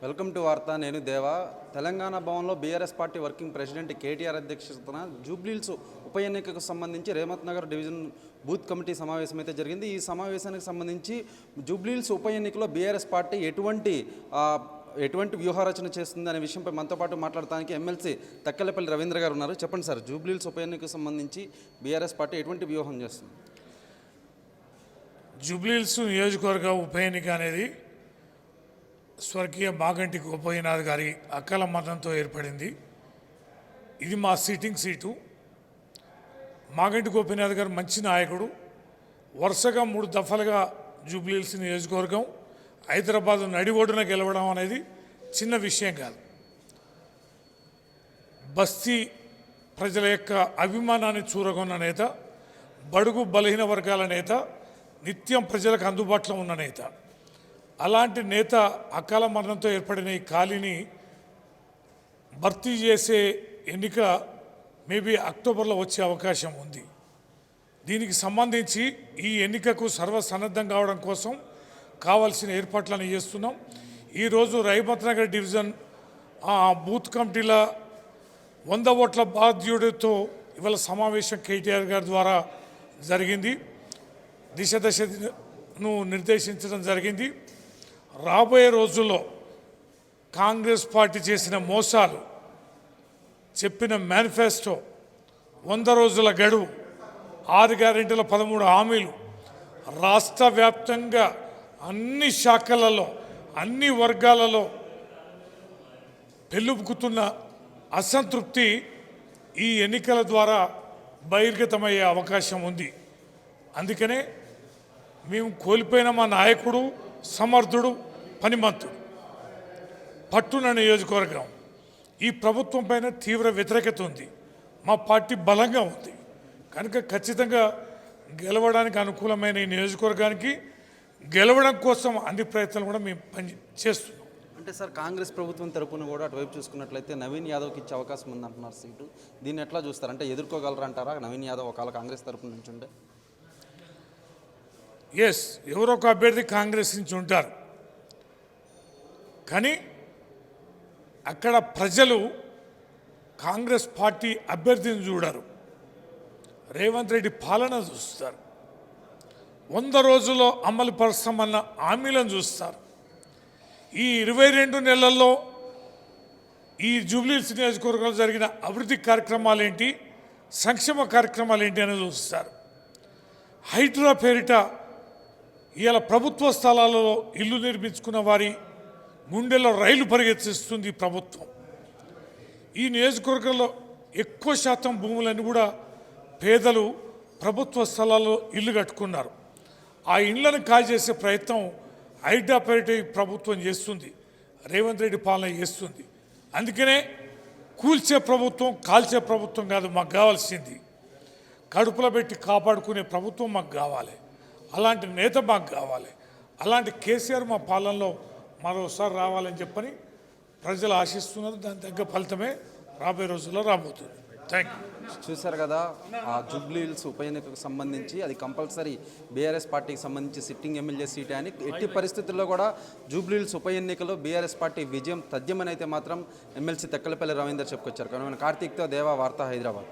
Welcome to వార్త నేను దేవా. తెలంగాణ భవన్లో BRS party working president KTR అధ్యక్షతన జూబ్లీల్స్ ఉప ఎన్నికకు సంబంధించి Rahmath Nagar division booth committee సమావేశం అయితే జరిగింది. ఈ సమావేశానికి సంబంధించి జూబ్లీల్స్ ఉప ఎన్నికలో బీఆర్ఎస్ పార్టీ ఎటువంటి ఎటువంటి వ్యూహరచన చేస్తుంది అనే విషయంపై మనతో పాటు మాట్లాడటానికి ఎమ్మెల్సీ తక్కలపల్లి రవీంద్ర గారు ఉన్నారు. చెప్పండి సార్ జూబ్లీల్స్ ఉప ఎన్నికకు సంబంధించి బీఆర్ఎస్ పార్టీ ఎటువంటి వ్యూహం చేస్తుంది? జూబ్లీల్స్ నియోజకవర్గ ఉప ఎన్నిక అనేది స్వర్గీయ మాగంటి గోపయ్యనాథ్ గారి అక్కల మతంతో ఏర్పడింది. ఇది మా సిట్టింగ్ సీటు. మాగంటి గోపీనాథ్ గారు మంచి నాయకుడు. వరుసగా మూడు దఫలుగా జూబ్లీహిల్స్ నియోజకవర్గం హైదరాబాద్ నడి గెలవడం అనేది చిన్న విషయం కాదు. బస్తీ ప్రజల యొక్క అభిమానాన్ని చూరగొన్న నేత బడుగు బలహీన వర్గాల నేత నిత్యం ప్రజలకు అందుబాటులో ఉన్న నేత. అలాంటి నేత అకాల మరణంతో ఏర్పడిన ఈ ఖాళీని భర్తీ చేసే ఎన్నిక మేబీ అక్టోబర్లో వచ్చే అవకాశం ఉంది. దీనికి సంబంధించి ఈ ఎన్నికకు సర్వసన్నద్ధం కావడం కోసం కావాల్సిన ఏర్పాట్లను చేస్తున్నాం. ఈరోజు రైమత్ నగర్ డివిజన్ ఆ, బూత్ కమిటీల వంద ఓట్ల బాధ్యుడితో ఇవాళ సమావేశం కేటీఆర్ గారి ద్వారా జరిగింది. దిశ దశను నిర్దేశించడం జరిగింది. రాబోయే రోజుల్లో కాంగ్రెస్ పార్టీ చేసిన మోసాలు చెప్పిన మేనిఫెస్టో వంద రోజుల గడువు ఆరు గ్యారెంటీల పదమూడు హామీలు రాష్ట్ర వ్యాప్తంగా అన్ని శాఖలలో అన్ని వర్గాలలో పెళ్ళుపుకుతున్న అసంతృప్తి ఈ ఎన్నికల ద్వారా బహిర్గతమయ్యే అవకాశం ఉంది. అందుకనే మేము కోల్పోయిన మా నాయకుడు సమర్థుడు పనిమంతుడు. పట్టున నియోజకవర్గం. ఈ ప్రభుత్వం పైన తీవ్ర వ్యతిరేకత ఉంది. మా పార్టీ బలంగా ఉంది. కనుక ఖచ్చితంగా గెలవడానికి అనుకూలమైన ఈ నియోజకవర్గానికి గెలవడం కోసం అన్ని ప్రయత్నాలు కూడా మేము పని చేస్తున్నాం. అంటే సార్ కాంగ్రెస్ ప్రభుత్వం తరపున కూడా అటువైపు చూసుకున్నట్లయితే నవీన్ యాదవ్కి ఇచ్చే అవకాశం ఉందంటున్నారు సీటు. దీన్ని ఎట్లా చూస్తారు? అంటే ఎదుర్కోగలరంటారా? నవీన్ యాదవ్ ఒకవేళ కాంగ్రెస్ తరపు నుంచి ఉంటే ఎస్ ఎవరో ఒక అభ్యర్థి కాంగ్రెస్ నుంచి ఉంటారు. కానీ అక్కడ ప్రజలు కాంగ్రెస్ పార్టీ అభ్యర్థిని చూడరు. రేవంత్ రెడ్డి పాలన చూస్తారు. వంద రోజుల్లో అమలు పరుస్తామన్న హామీలను చూస్తారు. ఈ ఇరవై రెండు నెలల్లో ఈ జూబ్లీస్ నియోజకవర్గంలో జరిగిన అభివృద్ధి కార్యక్రమాలు ఏంటి? సంక్షేమ కార్యక్రమాలు ఏంటి అని చూస్తారు. హైడ్రా పేరిట ఇవాళ ప్రభుత్వ స్థలాలలో ఇల్లు నిర్మించుకున్న వారి గుండెల్లో రైలు పరిగెత్తిస్తుంది ప్రభుత్వం. ఈ నియోజకవర్గంలో ఎక్కువ శాతం భూములన్నీ కూడా పేదలు ప్రభుత్వ స్థలాల్లో ఇల్లు కట్టుకున్నారు. ఆ ఇళ్ళను కాజేసే ప్రయత్నం హైడ్రా ప్రభుత్వం చేస్తుంది. రేవంత్ రెడ్డి పాలన చేస్తుంది. అందుకనే కూల్చే ప్రభుత్వం కాల్చే ప్రభుత్వం కాదు మాకు కావాల్సింది. కడుపులో పెట్టి కాపాడుకునే ప్రభుత్వం మాకు కావాలి. అలాంటి నేత మాకు కావాలి. అలాంటి కేసీఆర్ మా పాలనలో మరోసారి రావాలని చెప్పని ప్రజలు ఆశిస్తున్నారు. దాని తగ్గ ఫలితమే రాబోయే రోజుల్లో రాబోతుంది. థ్యాంక్ యూ చూశారు కదా ఆ జూబ్లీ హిల్స్ ఉప ఎన్నికకు సంబంధించి అది కంపల్సరీ బీఆర్ఎస్ పార్టీకి సంబంధించి సిట్టింగ్ ఎమ్మెల్యే సీటే అని ఎట్టి పరిస్థితుల్లో కూడా జూబ్లీ హిల్స్ ఉప ఎన్నికలో బీఆర్ఎస్ పార్టీ విజయం తథ్యమని అయితే మాత్రం ఎమ్మెల్సీ తెక్కలపల్లి రవీందర్ చెప్పుకొచ్చారు. కానీ కార్తీక్తో దేవా వార్త హైదరాబాద్.